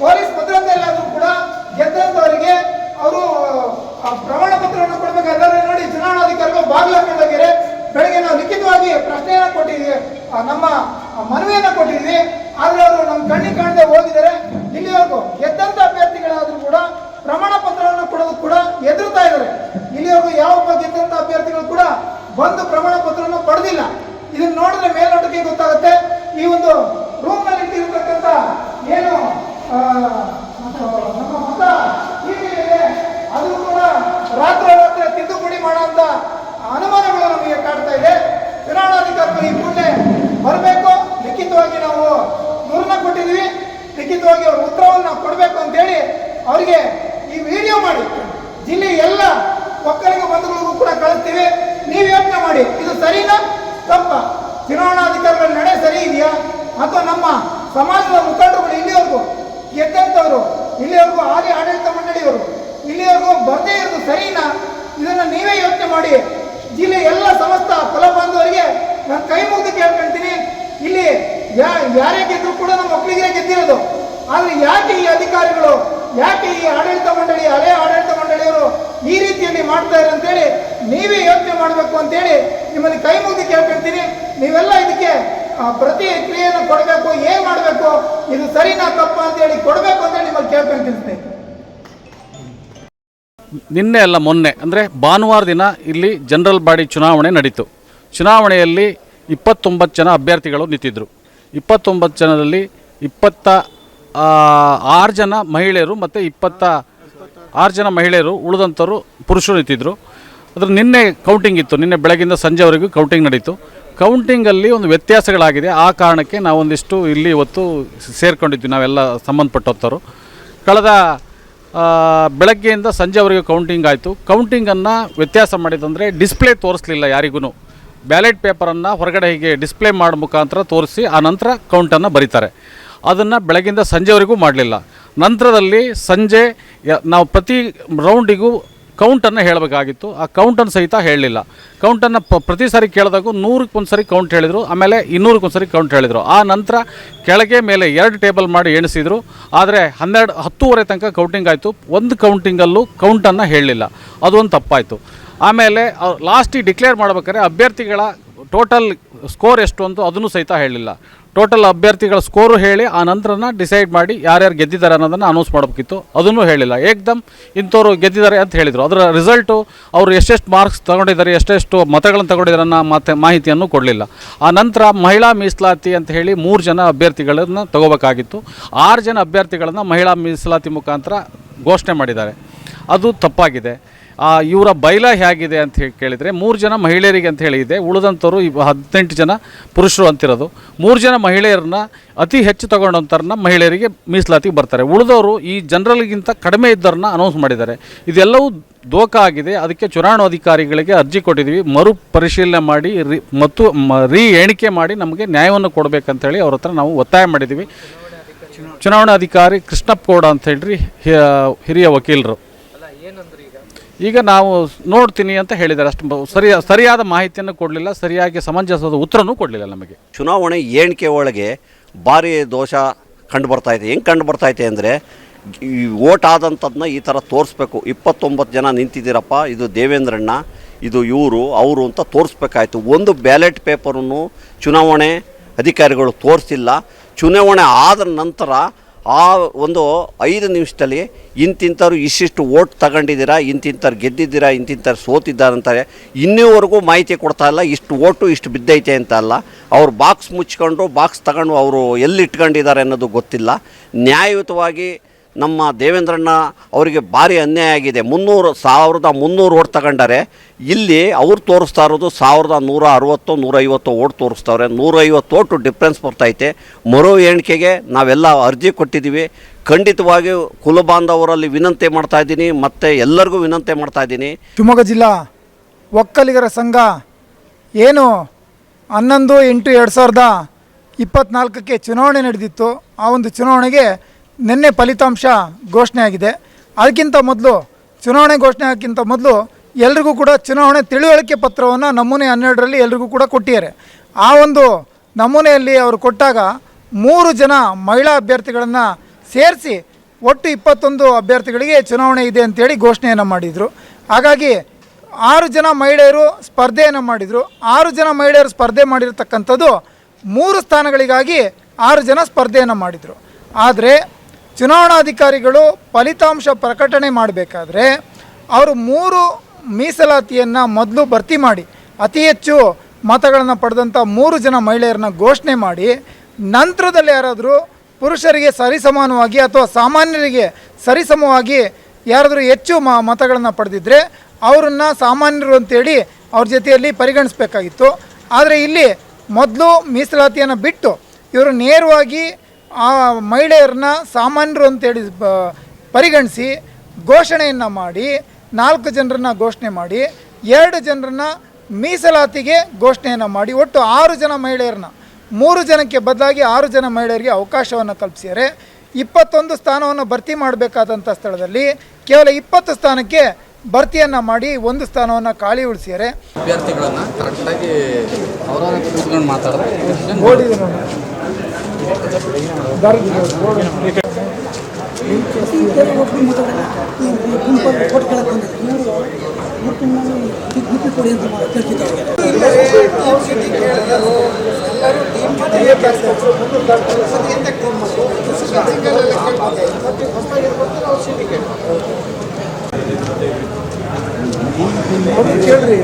Police ಭದ್ರತೆ ಆದ್ರೂ ಕೂಡ ಗೆದ್ದಂಥವರಿಗೆ ಅವರು ಪ್ರಮಾಣ ಪತ್ರವನ್ನು ಕೊಡಬೇಕಾದ್ರೆ ನೋಡಿ, ಚುನಾವಣಾಧಿಕಾರಿಗಳು ಬಾಗಿಲು ಹಾಕೊಂಡೋಗಿರೆ ಬೆಳಗ್ಗೆ ನಾವು ಲಿಖಿತವಾಗಿ ಪ್ರಶ್ನೆಯನ್ನು ಕೊಟ್ಟಿದ್ದೀವಿ ನಮ್ಮ ಮನವಿಯನ್ನು ಕೊಟ್ಟಿದ್ವಿ. ಆದ್ರೆ ಅವರು ನಮ್ಮ ಕಣ್ಣಿಗೆ ಕಾಣದೆ ಹೋಗಿದ್ದಾರೆ. ಇಲ್ಲಿವರೆಗೂ ಗೆದ್ದಂಥ ಅಭ್ಯರ್ಥಿಗಳಾದರೂ ಕೂಡ ಪ್ರಮಾಣ ಪತ್ರವನ್ನು ಕೊಡೋದು ಕೂಡ ಎದುರುತ್ತಾ ಇದ್ದಾರೆ. ಇಲ್ಲಿವರೆಗೂ ಯಾವೊಬ್ಬ ಗೆದ್ದಂತ ಅಭ್ಯರ್ಥಿಗಳು ಕೂಡ ಬಂದು ಪ್ರಮಾಣ ಪತ್ರವನ್ನು ಪಡೆದಿಲ್ಲ. ಇದನ್ನ ನೋಡಿದ್ರೆ ಮೇಲ್ನೋಟಕ್ಕೆ ಗೊತ್ತಾಗುತ್ತೆ. ಈ ಒಂದು ರೂಮ್ನಲ್ಲಿ ಇಟ್ಟಿರ್ತಕ್ಕಂಥ ನಮ್ಮ ಮತ ಏನಿದೆ ಅದು ಕೂಡ ರಾತ್ರಿ ರಾತ್ರಿ ತಿದ್ದುಪಡಿ ಮಾಡುವಂತ ಅನುಮಾನಗಳು ನಮಗೆ ಕಾಡ್ತಾ ಇದೆ ಚುನಾವಣಾಧಿಕಾರಿಗಳು ಈ ಕೂಡಲೇ ಬರಬೇಕು ಲಿಖಿತವಾಗಿ ನಾವು ದೂರನ್ನ ಕೊಟ್ಟಿದ್ವಿ ಲಿಖಿತವಾಗಿ ಅವ್ರ ಉತ್ತರವನ್ನು ಕೊಡಬೇಕು ಅಂತೇಳಿ ಅವರಿಗೆ ಈ ವಿಡಿಯೋ ಮಾಡಿ ಜಿಲ್ಲೆ ಎಲ್ಲ ಒಕ್ಕಲಿಗ ಬಂಧುಗಳಿಗೂ ಕೂಡ ಕಳಿಸ್ತೀವಿ ನೀವು ಯೋಚನೆ ಮಾಡಿ ಇದು ಸರಿನಾ ತಪ್ಪ ಚುನಾವಣಾಧಿಕಾರಿಗಳ ನಡೆ ಸರಿ ಇದೆಯಾ ಅಥವಾ ನಮ್ಮ ಸಮಾಜದ ಮುಖಂಡರುಗಳು ಇಲ್ಲಿವರೆಗೂ ಗೆದ್ದಂಥವ್ರು ಇಲ್ಲಿವರೆಗೂ ಹಾಲಿ ಆಡಳಿತ ಮಂಡಳಿಯವರು, ಇಲ್ಲಿವರೆಗೂ ಬರದೇ ಇರೋದು ಸರಿನಾ? ಇದನ್ನ ನೀವೇ ಯೋಚನೆ ಮಾಡಿ. ಜಿಲ್ಲೆ ಎಲ್ಲ ಸಮಸ್ತ ಫಲ ಬಾಂಧವರಿಗೆ ನಾನು ಕೈ ಮುಗಿದು ಕೇಳ್ಕೊಂತೀನಿ. ಇಲ್ಲಿ ಯಾ, ಯಾರೇ ಗೆದ್ರು ಕೂಡ ನಮ್ಮ ಮಕ್ಕಳಿಗೆ ಗೆದ್ದಿರೋದು. ಆದ್ರೆ ಯಾಕೆ ಈ ಅಧಿಕಾರಿಗಳು, ಯಾಕೆ ಈ ಆಡಳಿತ ಮಂಡಳಿ, ಹಳೆ ಆಡಳಿತ ಮಂಡಳಿಯವರು ಈ ರೀತಿಯಲ್ಲಿ ಮಾಡ್ತಾ ಅಂತೇಳಿ ನೀವೇ ಯೋಚನೆ ಮಾಡಬೇಕು ಅಂತೇಳಿ ನಿಮ್ಮಲ್ಲಿ ಕೈ ಮುಗಿದು ಕೇಳ್ಕೊಂತೀನಿ. ನೀವೆಲ್ಲ ಇದಕ್ಕೆ ಆ, ಪ್ರತಿಕ್ರಿಯೆಯನ್ನು ಕೊಡಬೇಕು ಏನ್ ಮಾಡಬೇಕು ಇದು ಸರಿನಾ ತಪ್ಪ ಅಂತೇಳಿ ಕೊಡಬೇಕು ಅಂತೇಳಿ ನಿಮ್ಮಲ್ಲಿ ಕೇಳ್ಕೊಂತೀನಿ ತಿಳಿಸ್ತೇನೆ ನಿನ್ನೆ ಅಲ್ಲ ಮೊನ್ನೆ ಅಂದರೆ ಭಾನುವಾರ ದಿನ ಇಲ್ಲಿ ಜನರಲ್ ಬಾಡಿ ಚುನಾವಣೆ ನಡೀತು. ಚುನಾವಣೆಯಲ್ಲಿ ಇಪ್ಪತ್ತೊಂಬತ್ತು ಜನ ಅಭ್ಯರ್ಥಿಗಳು ನಿಂತಿದ್ದರು ಇಪ್ಪತ್ತೊಂಬತ್ತು ಜನರಲ್ಲಿ ಇಪ್ಪತ್ತ ಆರು ಜನ ಮಹಿಳೆಯರು ಮತ್ತು ಇಪ್ಪತ್ತ ಆರು ಜನ ಮಹಿಳೆಯರು ಉಳಿದಂಥವ್ರು ಪುರುಷರು ನಿಂತಿದ್ದರು ಅದ್ರ ನಿನ್ನೆ ಕೌಂಟಿಂಗ್ ಇತ್ತು. ನಿನ್ನೆ ಬೆಳಗಿಂದ ಸಂಜೆವರೆಗೂ ಕೌಂಟಿಂಗ್ ನಡೀತು. ಕೌಂಟಿಂಗಲ್ಲಿ ಒಂದು ವ್ಯತ್ಯಾಸಗಳಾಗಿದೆ. ಆ ಕಾರಣಕ್ಕೆ ನಾವೊಂದಿಷ್ಟು ಇಲ್ಲಿ ಇವತ್ತು ಸೇರ್ಕೊಂಡಿದ್ವಿ, ನಾವೆಲ್ಲ ಸಂಬಂಧಪಟ್ಟಂಥವ್ರು ಕಳೆದ ಬೆಳಗ್ಗೆಯಿಂದ ಸಂಜೆವರೆಗೂ ಕೌಂಟಿಂಗ್ ಆಯಿತು. ಕೌಂಟಿಂಗನ್ನು ವ್ಯತ್ಯಾಸ ಮಾಡಿದಂದರೆ ಡಿಸ್ಪ್ಲೇ ತೋರಿಸ್ಲಿಲ್ಲ ಯಾರಿಗೂ ಬ್ಯಾಲೆಟ್ ಪೇಪರನ್ನು ಹೊರಗಡೆ ಹೀಗೆ ಡಿಸ್ಪ್ಲೇ ಮಾಡೋ ಮುಖಾಂತರ ತೋರಿಸಿ, ಆ ನಂತರ ಕೌಂಟನ್ನು ಬರೀತಾರೆ. ಅದನ್ನು ಬೆಳಗಿಂದ ಸಂಜೆವರೆಗೂ ಮಾಡಲಿಲ್ಲ. ನಂತರದಲ್ಲಿ ಸಂಜೆ ನಾವು ಪ್ರತಿ ರೌಂಡಿಗೂ ಕೌಂಟನ್ನು ಹೇಳಬೇಕಾಗಿತ್ತು. ಆ ಕೌಂಟನ್ನು ಸಹಿತ ಹೇಳಲಿಲ್ಲ. ಕೌಂಟನ್ನು ಪ, ಪ್ರತಿ ಸಾರಿ ಕೇಳಿದಾಗೂ ನೂರಕ್ಕೆ ಒಂದು ಸರಿ ಕೌಂಟ್ ಹೇಳಿದರು. ಆಮೇಲೆ ಇನ್ನೂರಕ್ಕೆ ಒಂದು ಸರಿ ಕೌಂಟ್ ಹೇಳಿದರು. ಆ ನಂತರ ಕೆಳಗೆ ಮೇಲೆ ಎರಡು ಟೇಬಲ್ ಮಾಡಿ ಎಣಿಸಿದರು. ಆದರೆ ಹನ್ನೆರಡು, ಹತ್ತೂವರೆ ತನಕ ಕೌಂಟಿಂಗ್ ಆಯಿತು. ಒಂದು ಕೌಂಟಿಂಗಲ್ಲೂ ಕೌಂಟನ್ನು ಹೇಳಲಿಲ್ಲ. ಅದೊಂದು ತಪ್ಪಾಯಿತು. ಆಮೇಲೆ ಲಾಸ್ಟಿಗೆ ಡಿಕ್ಲೇರ್ ಮಾಡ್ಬೇಕಾದ್ರೆ ಅಭ್ಯರ್ಥಿಗಳ ಟೋಟಲ್ ಸ್ಕೋರ್ ಎಷ್ಟು ಅಂತ ಅದನ್ನು ಸಹಿತ ಹೇಳಲಿಲ್ಲ. ಟೋಟಲ್ ಅಭ್ಯರ್ಥಿಗಳ ಸ್ಕೋರು ಹೇಳಿ ಆ ನಂತರನ ಡಿಸೈಡ್ ಮಾಡಿ ಯಾರ್ಯಾರು ಗೆದ್ದಿದ್ದಾರೆ ಅನ್ನೋದನ್ನು ಅನೌನ್ಸ್ ಮಾಡಬೇಕಿತ್ತು. ಅದನ್ನು ಹೇಳಿಲ್ಲ. ಏಕ್ದಮ್ ಇಂಥವ್ರು ಗೆದ್ದಿದ್ದಾರೆ ಅಂತ ಹೇಳಿದರು. ಅದರ ರಿಸಲ್ಟು ಅವರು ಎಷ್ಟೆಷ್ಟು ಮಾರ್ಕ್ಸ್ ತಗೊಂಡಿದ್ದಾರೆ, ಎಷ್ಟೆಷ್ಟು ಮತಗಳನ್ನು ತಗೊಂಡಿದ್ದಾರೆ ಅನ್ನೋ ಮತ್ತೆ ಮಾಹಿತಿಯನ್ನು ಕೊಡಲಿಲ್ಲ. ಆ ನಂತರ ಮಹಿಳಾ ಮೀಸಲಾತಿ ಅಂತ ಹೇಳಿ ಮೂರು ಜನ ಅಭ್ಯರ್ಥಿಗಳನ್ನು ತಗೋಬೇಕಾಗಿತ್ತು. ಆರು ಜನ ಅಭ್ಯರ್ಥಿಗಳನ್ನು ಮಹಿಳಾ ಮೀಸಲಾತಿ ಮುಖಾಂತರ ಘೋಷಣೆ ಮಾಡಿದ್ದಾರೆ. ಅದು ತಪ್ಪಾಗಿದೆ. ಇವರ ಬೈಲ ಹೇಗಿದೆ ಅಂತ ಹೇಳಿ ಕೇಳಿದರೆ, ಮೂರು ಜನ ಮಹಿಳೆಯರಿಗೆ ಅಂತ ಹೇಳಿ ಇದೆ. ಉಳಿದಂಥವ್ರು ಹದಿನೆಂಟು ಜನ ಪುರುಷರು ಅಂತಿರೋದು. ಮೂರು ಜನ ಮಹಿಳೆಯರನ್ನ ಅತಿ ಹೆಚ್ಚು ತಗೊಂಡಂಥವ್ರನ್ನ ಮಹಿಳೆಯರಿಗೆ ಮೀಸಲಾತಿಗೆ ಬರ್ತಾರೆ. ಉಳಿದವರು ಈ ಜನರಲ್ಗಿಂತ ಕಡಿಮೆ ಇದ್ದವ್ರನ್ನ ಅನೌನ್ಸ್ ಮಾಡಿದ್ದಾರೆ. ಇದೆಲ್ಲವೂ ದೋಖ ಆಗಿದೆ. ಅದಕ್ಕೆ ಚುನಾವಣಾ ಅಧಿಕಾರಿಗಳಿಗೆ ಅರ್ಜಿ ಕೊಟ್ಟಿದ್ದೀವಿ ಮರು ಪರಿಶೀಲನೆ ಮಾಡಿ, ರಿ, ಮತ್ತು ರೀ ಎಣಿಕೆ ಮಾಡಿ ನಮಗೆ ನ್ಯಾಯವನ್ನು ಕೊಡಬೇಕಂತೇಳಿ ಅವ್ರ ಹತ್ರ ನಾವು ಒತ್ತಾಯ ಮಾಡಿದ್ದೀವಿ ಚುನಾವಣಾಧಿಕಾರಿ ಕೃಷ್ಣಪ್ಪ ಗೌಡ ಅಂತ ಹೇಳ್ರಿ ಹಿರಿಯ ವಕೀಲರು. ಈಗ ನಾವು ನೋಡ್ತೀನಿ ಅಂತ ಹೇಳಿದ್ದಾರೆ. ಅಷ್ಟು ಸರಿ ಸರಿಯಾದ ಮಾಹಿತಿಯನ್ನು ಕೊಡಲಿಲ್ಲ, ಸರಿಯಾಗಿ ಸಮಂಜಸದ ಉತ್ತರನೂ ಕೊಡಲಿಲ್ಲ ನಮಗೆ. ಚುನಾವಣೆ ಏಣಿಕೆ ಒಳಗೆ ಭಾರಿ ದೋಷ ಕಂಡು ಇದೆ. ಹೆಂಗೆ ಕಂಡು ಇದೆ ಅಂದರೆ, ಈ ಓಟ್ ಆದಂಥದ್ದನ್ನ ಈ ಥರ ತೋರಿಸ್ಬೇಕು. ಇಪ್ಪತ್ತೊಂಬತ್ತು ಜನ ನಿಂತಿದ್ದೀರಪ್ಪ, ಇದು ದೇವೇಂದ್ರಣ್ಣ, ಇದು ಇವರು, ಅವರು ಅಂತ ತೋರಿಸ್ಬೇಕಾಯ್ತು. ಒಂದು ಬ್ಯಾಲೆಟ್ ಪೇಪರನ್ನು ಚುನಾವಣೆ ಅಧಿಕಾರಿಗಳು ತೋರಿಸಿಲ್ಲ. ಚುನಾವಣೆ ಆದ ನಂತರ ಆ ಒಂದು ಐದು ನಿಮಿಷದಲ್ಲಿ ಇಂತಿಂಥವ್ರು ಇಷ್ಟಿಷ್ಟು ಓಟ್ ತಗೊಂಡಿದ್ದೀರಾ ಇಂತಿಂಥವ್ರು ಗೆದ್ದಿದ್ದೀರಾ ಇಂತಿಂಥವ್ರು ಸೋತಿದ್ದಾರೆ ಅಂತಾರೆ. ಇನ್ನೂವರೆಗೂ ಮಾಹಿತಿ ಕೊಡ್ತಾ ಇಲ್ಲ, ಇಷ್ಟು ಓಟು ಇಷ್ಟು ಬಿದ್ದೈತೆ ಅಂತ ಅಲ್ಲ. ಅವ್ರು ಬಾಕ್ಸ್ ಮುಚ್ಕೊಂಡು, ಬಾಕ್ಸ್ ತಗೊಂಡು ಅವರು ಎಲ್ಲಿ ಇಟ್ಕೊಂಡಿದ್ದಾರೆ ಅನ್ನೋದು ಗೊತ್ತಿಲ್ಲ. ನ್ಯಾಯಯುತವಾಗಿ ನಮ್ಮ ದೇವೇಂದ್ರಣ್ಣ ಅವರಿಗೆ ಭಾರಿ ಅನ್ಯಾಯ ಆಗಿದೆ. ಮುನ್ನೂರು ಸಾವಿರದ ಮುನ್ನೂರು ಓಟ್ ತಗೊಂಡಾರೆ ಇಲ್ಲಿ ಅವ್ರು ತೋರಿಸ್ತಾ ಇರೋದು ಸಾವಿರದ ನೂರ ಅರವತ್ತು, ನೂರೈವತ್ತು ಓಟ್ ತೋರಿಸ್ತವ್ರೆ. ನೂರೈವತ್ತು ಓಟು ಡಿಫ್ರೆನ್ಸ್ ಬರ್ತೈತೆ. ಮರು ಎಣಿಕೆಗೆ ನಾವೆಲ್ಲ ಅರ್ಜಿ ಕೊಟ್ಟಿದ್ದೀವಿ. ಖಂಡಿತವಾಗಿಯೂ ಕುಲಬಾಂಧವರಲ್ಲಿ ವಿನಂತಿ ಮಾಡ್ತಾ ಇದ್ದೀನಿ. ಮತ್ತು ಎಲ್ಲರಿಗೂ ವಿನಂತಿ ಮಾಡ್ತಾ ಇದ್ದೀನಿ. ಶಿವಮೊಗ್ಗ ಜಿಲ್ಲಾ ಒಕ್ಕಲಿಗರ ಸಂಘ ಏನು ಹನ್ನೊಂದು ಎಂಟು ಎರಡು ಸಾವಿರದ ಇಪ್ಪತ್ತ್ನಾಲ್ಕಕ್ಕೆ ಚುನಾವಣೆ ನಡೆದಿತ್ತು. ಆ ಒಂದು ಚುನಾವಣೆಗೆ ನಿನ್ನೆ ಫಲಿತಾಂಶ ಘೋಷಣೆ ಆಗಿದೆ. ಅದಕ್ಕಿಂತ ಮೊದಲು, ಚುನಾವಣೆ ಘೋಷಣೆ ಆಗಕ್ಕಿಂತ ಮೊದಲು ಎಲ್ರಿಗೂ ಕೂಡ ಚುನಾವಣೆ ತಿಳುವಳಿಕೆ ಪತ್ರವನ್ನು ನಮೂನೆ ಹನ್ನೆರಡರಲ್ಲಿ ಎಲ್ರಿಗೂ ಕೂಡ ಕೊಟ್ಟಿದ್ದಾರೆ. ಆ ಒಂದು ನಮೂನೆಯಲ್ಲಿ ಅವರು ಕೊಟ್ಟಾಗ ಮೂರು ಜನ ಮಹಿಳಾ ಅಭ್ಯರ್ಥಿಗಳನ್ನು ಸೇರಿಸಿ ಒಟ್ಟು ಇಪ್ಪತ್ತೊಂದು ಅಭ್ಯರ್ಥಿಗಳಿಗೆ ಚುನಾವಣೆ ಇದೆ ಅಂತೇಳಿ ಘೋಷಣೆಯನ್ನು ಮಾಡಿದರು. ಹಾಗಾಗಿ ಆರು ಜನ ಮಹಿಳೆಯರು ಸ್ಪರ್ಧೆಯನ್ನು ಮಾಡಿದರು. ಆರು ಜನ ಮಹಿಳೆಯರು ಸ್ಪರ್ಧೆ ಮಾಡಿರತಕ್ಕಂಥದ್ದು ಮೂರು ಸ್ಥಾನಗಳಿಗಾಗಿ ಆರು ಜನ ಸ್ಪರ್ಧೆಯನ್ನು ಮಾಡಿದರು. ಆದರೆ ಚುನಾವಣಾಧಿಕಾರಿಗಳು ಫಲಿತಾಂಶ ಪ್ರಕಟಣೆ ಮಾಡಬೇಕಾದ್ರೆ ಅವರು ಮೂರು ಮೀಸಲಾತಿಯನ್ನು ಮೊದಲು ಭರ್ತಿ ಮಾಡಿ, ಅತಿ ಹೆಚ್ಚು ಮತಗಳನ್ನು ಪಡೆದಂಥ ಮೂರು ಜನ ಮಹಿಳೆಯರನ್ನ ಘೋಷಣೆ ಮಾಡಿ, ನಂತರದಲ್ಲಿ ಯಾರಾದರೂ ಪುರುಷರಿಗೆ ಸರಿಸಮಾನವಾಗಿ ಅಥವಾ ಸಾಮಾನ್ಯರಿಗೆ ಸರಿಸಮವಾಗಿ ಯಾರಾದರೂ ಹೆಚ್ಚು ಮ ಮತಗಳನ್ನು ಪಡೆದಿದ್ದರೆ ಅವರನ್ನು ಸಾಮಾನ್ಯರು ಅಂತೇಳಿ ಅವ್ರ ಜೊತೆಯಲ್ಲಿ ಪರಿಗಣಿಸಬೇಕಾಗಿತ್ತು. ಆದರೆ ಇಲ್ಲಿ ಮೊದಲು ಮೀಸಲಾತಿಯನ್ನು ಬಿಟ್ಟು ಇವರು ನೇರವಾಗಿ ಆ ಮಹಿಳೆಯರನ್ನ ಸಾಮಾನ್ಯರು ಅಂತೇಳಿ ಪರಿಗಣಿಸಿ ಘೋಷಣೆಯನ್ನು ಮಾಡಿ ನಾಲ್ಕು ಜನರನ್ನ ಘೋಷಣೆ ಮಾಡಿ ಎರಡು ಜನರನ್ನ ಮೀಸಲಾತಿಗೆ ಘೋಷಣೆಯನ್ನು ಮಾಡಿ ಒಟ್ಟು ಆರು ಜನ ಮಹಿಳೆಯರನ್ನ ಮೂರು ಜನಕ್ಕೆ ಬದಲಾಗಿ ಆರು ಜನ ಮಹಿಳೆಯರಿಗೆ ಅವಕಾಶವನ್ನು ಕಲ್ಪಿಸಿದರೆ ಇಪ್ಪತ್ತೊಂದು ಸ್ಥಾನವನ್ನು ಭರ್ತಿ ಮಾಡಬೇಕಾದಂಥ ಸ್ಥಳದಲ್ಲಿ ಕೇವಲ ಇಪ್ಪತ್ತು ಸ್ಥಾನಕ್ಕೆ ಭರ್ತಿಯನ್ನು ಮಾಡಿ ಒಂದು ಸ್ಥಾನವನ್ನು ಖಾಲಿ ಉಳಿಸಿದರೆ ಅಭ್ಯರ್ಥಿಗಳನ್ನು ಕರೆಕ್ಟಾಗಿ ಗುಂಪಲ್ಲಿ ಕೊಟ್ಟು ಕೆಳಗೆ ಬಂದಿದ್ರು ಮುಟ್ಟು ನಾನು ಗುಪ್ಪಿ ಕೊಡಿ ಅಂತ ಕೇಳ್ತಿದ್ದಾರೆ ಕೇಳ್ರಿ